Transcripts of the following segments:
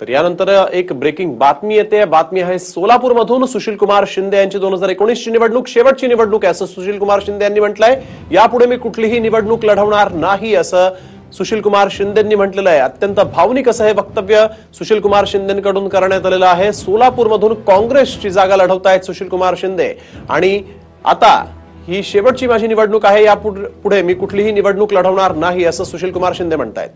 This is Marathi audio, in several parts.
तर यानंतर एक ब्रेकिंग बातमी येते. बातमी आहे सोलापूरमधून सुशील कुमार शिंदे यांची दोन हजार एकोणीसची निवडणूक. शेवटची निवडणूक आहे असं सुशील कुमार शिंदे यांनी म्हटलंय. यापुढे मी कुठलीही निवडणूक लढवणार नाही असं सुशील कुमार शिंदेंनी म्हटलेलं आहे. अत्यंत भावनिक असं हे वक्तव्य सुशील कुमार शिंदेकडून करण्यात आलेलं आहे. सोलापूरमधून काँग्रेसची जागा लढवतायत सुशील कुमार शिंदे. आणि आता ही शेवटची माझी निवडणूक आहे. या पुढे मी कुठलीही निवडणूक लढवणार नाही असं सुशील कुमार शिंदे म्हणतायत.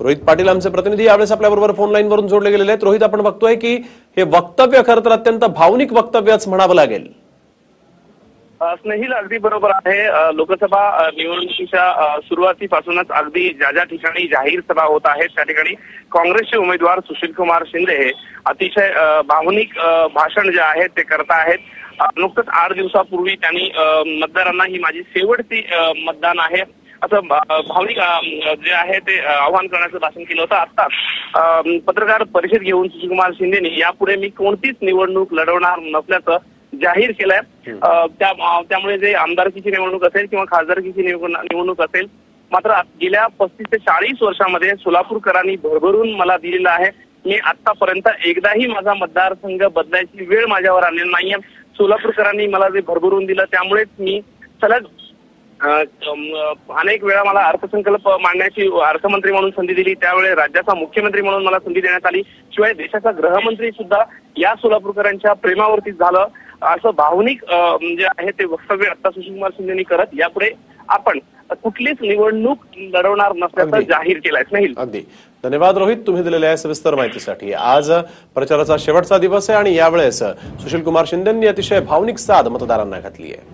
रोहित पाटील आमचे प्रतिनिधी यावेळेस आपल्याबरोबर फोन लाईन वरून जोडले गेलेले आहेत. रोहित आपण बघतोय की हे वक्तव्य खरं तर अत्यंत भावनिक वक्तव्यच म्हणावं लागेल. स्नेहील स्नेहिल अगदी बरोबर आहे. लोकसभा निवडणुकीच्या सुरुवातीपासूनच अगदी ज्या ज्या ठिकाणी जाहीर सभा होत आहेत त्या ठिकाणी काँग्रेसचे उमेदवार सुशील कुमार शिंदे हे अतिशय भावनिक भाषण जे आहे ते करत आहेत नुकतंच आठ दिवसापूर्वी त्यांनी मतदारांना ही माझी शेवटची मतदान आहे. असं भावनिक जे आहे ते आवाहन करण्याचं भाषण केलं होतं आता पत्रकार परिषद घेऊन सुशीलकुमार शिंदेनी यापुढे मी कोणतीच निवडणूक लढवणार नसल्याचं जाहीर केलंय. त्यामुळे जे आमदारकीची निवडणूक असेल किंवा खासदारकीची निवड- निवडणूक असेल मात्र गेल्या पस्तीस ते चाळीस वर्षामध्ये सोलापूरकरांनी भरभरून मला दिलेलं आहे. मी आतापर्यंत एकदाही माझा मतदारसंघ बदलायची वेळ माझ्यावर आलेली नाहीये. सोलापूरकरांनी मला जे भरभरून दिलं त्यामुळेच मी सलग अनेक वेळा मला अर्थसंकल्प मांडण्याची अर्थमंत्री म्हणून संधी दिली. त्यावेळी राज्याचा मुख्यमंत्री म्हणून मला संधी देण्यात आली. शिवाय देशाचा गृहमंत्री सुद्धा या सोलापूरकरांच्या प्रेमावरती झालं. असं भावनिक जे आहे ते वक्तव्य आता सुशीलकुमार शिंदेनी करत. यापुढे आपण कुठलीच निवडणूक लढवणार नसल्याचं. जाहीर केलंय. नाही. अगदी. धन्यवाद रोहित. तुम्ही दिलेल्या या सविस्तर माहितीसाठी. आज प्रचाराचा शेवटचा दिवस आहे आणि यावेळेस सुशील कुमार शिंदेंनी अतिशय भावनिक साध मतदारांना घातली आहे.